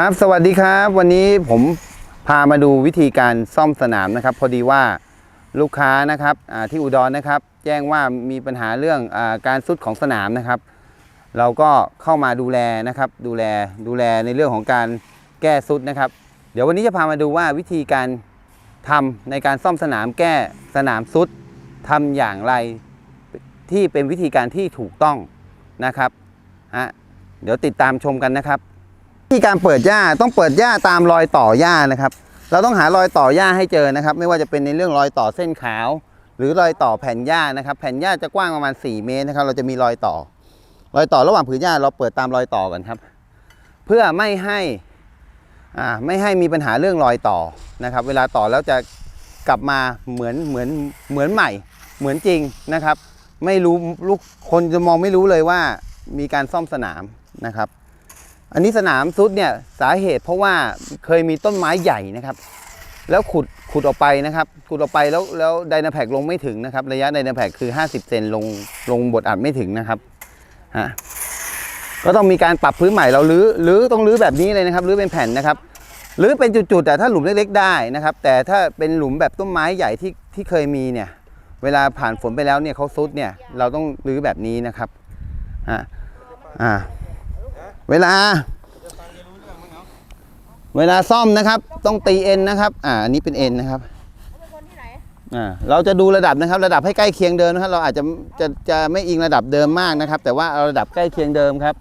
ครับ สวัสดีครับ วันนี้ผมพามาดูวิธีการซ่อมสนามนะครับ พอดีว่าลูกค้านะครับที่อุดรนะครับ แจ้งว่ามีปัญหาเรื่องอการซุดของสนามนะครับ เราก็เข้ามาดูแลนะครับ ดูแลดูแลในเรื่องของการแก้ซุดนะครับ เดี๋ยววันนี้จะพามาดูว่าวิธีการทำในการซ่อมสนามแก้สนามซุดทำอย่างไรที่เป็นวิธีการที่ถูกต้องนะครับฮะเดี๋ยวติดตามชมกันนะครับ วิธีการเปิดหญ้าต้องเปิดหญ้าตามรอยต่อหญ้านะครับ เราต้องหารอยต่อหญ้าให้เจอนะครับ ไม่ว่าจะเป็นในเรื่องรอยต่อเส้นขาว หรือรอยต่อแผ่นหญ้านะครับ แผ่นหญ้าจะกว้างประมาณ 4 เมตรนะครับ เราจะมีรอยต่อ รอยต่อระหว่างผืนหญ้าเราเปิดตามรอยต่อกันครับ เพื่อไม่ให้อ่าไม่ให้มีปัญหาเรื่องรอยต่อนะครับ เวลาต่อแล้วจะกลับมาเหมือนเหมือนเหมือนใหม่ เหมือนจริงนะครับ ไม่รู้ลูกคนจะมองไม่รู้เลยว่ามีการซ่อมสนามนะครับ อันนี้สนามซุดเนี่ยสาเหตุเพราะว่าเคยมีต้นไม้ใหญ่นะครับ แล้วขุดขุดออกไปนะครับขุดออกไปแล้วแล้วไดนาแพกลงไม่ถึงนะครับ ระยะไดนาแพกคือ 50 เซนลงลงบทอัดไม่ถึงนะครับฮะก็ต้องมีการปรับพื้นใหม่เราลื้อลื้อต้องลื้อแบบนี้เลยนะครับลื้อเป็นแผ่นนะครับลื้อเป็นจุดๆแต่ถ้าหลุมเล็ก ๆ ได้นะครับ แต่ถ้าเป็นหลุมแบบต้นไม้ใหญ่ที่ที่เคยมีเนี่ยเวลาผ่านฝนไปแล้วเนี่ยเขาซุดเนี่ยเราต้องลื้อแบบนี้นะครับฮะอ่า เวลา เวลาซ่อมนะครับ ต้องตีเอ็นนะครับ อ่าอันนี้เป็นเอ็นนะครับเป็นคนที่ไหนอ่าเราจะดูระดับนะครับ ระดับให้ใกล้เคียงเดิมนะครับ เราอาจจะจะจะไม่อิงระดับเดิมมากนะครับ แต่ว่าเอาระดับใกล้เคียงเดิมครับ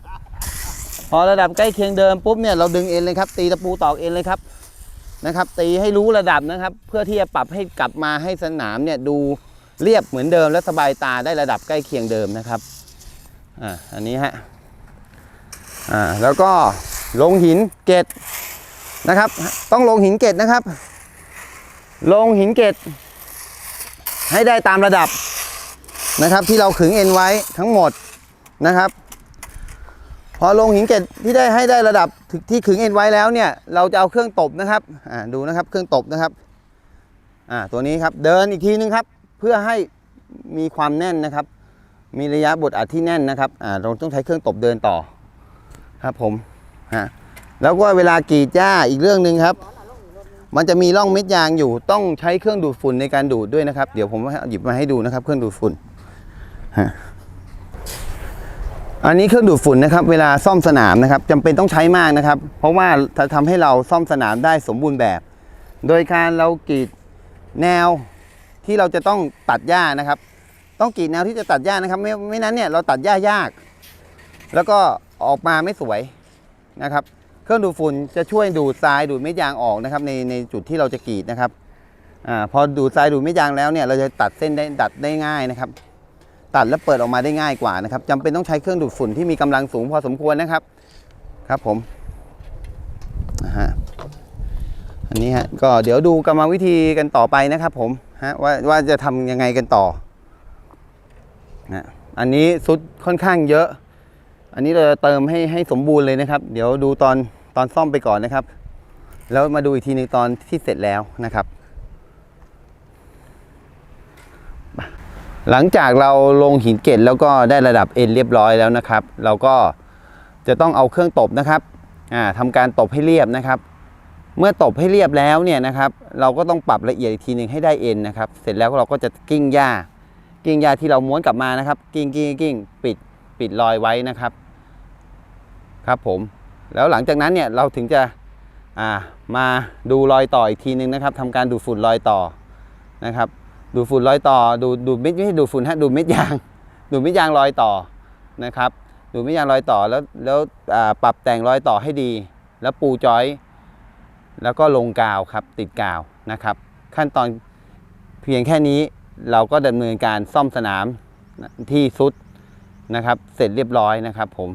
พอระดับใกล้เคียงเดิมปุ๊บเนี่ยเราดึงเอ็นเลยครับ ตีตะปูตอกเอ็นเลยครับนะครับ ตีให้รู้ระดับนะครับ เพื่อที่จะปรับให้กลับมาให้สนามเนี่ยดูเรียบเหมือนเดิมและสบายตาได้ระดับใกล้เคียงเดิมนะครับอ่าอันนี้ฮะ อ่าแล้วก็ลงหินเกตนะครับ ต้องลงหินเกตนะครับ ลงหินเกตให้ได้ตามระดับนะครับ ที่เราขึงเอ็นไว้ทั้งหมดนะครับ พอลงหินเกตที่ได้ให้ได้ระดับที่ขึงเอ็นไว้แล้วเนี่ย เราจะเอาเครื่องตบนะครับอ่าดูนะครับเครื่องตบนะครับอ่าตัวนี้ครับเดินอีกทีนึงครับเพื่อให้มีความแน่นนะครับ มีระยะบดอัดที่แน่นนะครับอ่าเราต้องใช้เครื่องตบเดินต่อ ครับผมฮะแล้วก็เวลากรีดหญ้าอีกเรื่องหนึ่งครับ มันจะมีร่องเม็ดยางอยู่ต้องใช้เครื่องดูดฝุ่นในการดูดด้วยนะครับ เดี๋ยวผมหยิบมาให้ดูนะครับ เครื่องดูดฝุ่นฮะอันนี้เครื่องดูดฝุ่นนะครับ เวลาซ่อมสนามนะครับจำเป็นต้องใช้มากนะครับ เพราะว่าจะทำให้เราซ่อมสนามได้สมบูรณ์แบบ โดยการเรากรีดแนวที่เราจะต้องตัดหญ้านะครับ ต้องกรีดแนวที่จะตัดหญ้านะครับ ไม่ไม่นั้นเนี่ยเราตัดหญ้ายาก แล้วก็ ออกมาไม่สวยนะครับ เครื่องดูดฝุ่นจะช่วยดูดทรายดูดเม็ดยางออกนะครับ ในในจุดที่เราจะกรีดนะครับอพอดูดทรายดูดเม็ดยางแล้วเนี่ยเราจะตัดเส้นได้ดัดได้ง่ายนะครับ ตัดแล้วเปิดออกมาได้ง่ายกว่านะครับจำเป็นต้องใช้เครื่องดูดฝุ่นที่มีกำลังสูงพอสมควรนะครับครับผมฮะอันนี้ฮะก็เดี๋ยวดูกรรมวิธีกันต่อไปนะครับ ผมฮะว่าว่าจะทำยังไงกันต่อนะอันนี้ซุดค่อนข้างเยอะ อันนี้เราจะเติมให้ให้สมบูรณ์เลยนะครับ เดี๋ยวดูตอนตอนซ่อมไปก่อนนะครับ แล้วมาดูอีกทีหนึงตอนที่เสร็จแล้วนะครับ หลังจากเราลงหินเกล็ดแล้วก็ได้ระดับเอ็นเรียบร้อยแล้วนะครับ เราก็จะต้องเอาเครื่องตบนะครับอ่าทำการตบให้เรียบนะครับ เมื่อตบให้เรียบแล้วเนี่ยนะครับ เราก็ต้องปรับละเอียดอีกทีหนึ่งให้ได้เอ็นนะครับ เสร็จแล้วเราก็จะกิ้งหญ้า กิ้งหญ้าที่เราม้วนกลับมานะครับ กิ้งกิ้งกิ้งปิดปิดรอยไว้นะครับ ครับผมแล้วหลังจากนั้นเนี่ยเราถึงจะามาดูรอยต่ออีกทีนึงนะครับทำการดูดฝุ่นรอยต่อนะครับ ดูดฝุ่นรอยต่อ ดูดูเม็ดไม่ใช่ดูดฝุ่นฮะดูเม็ดยาง ดูเม็ดยางรอยต่อนะครับ ดูเม็ดยางรอยต่อแล้วแล้วปรับแต่งรอยต่อให้ดี แล้วปูจอย แล้วก็ลงกาวครับติดกาวนะครับ ขั้นตอนเพียงแค่นี้เราก็ดำเนินการซ่อมสนามที่ซุดนะครับ เสร็จเรียบร้อยนะครับผม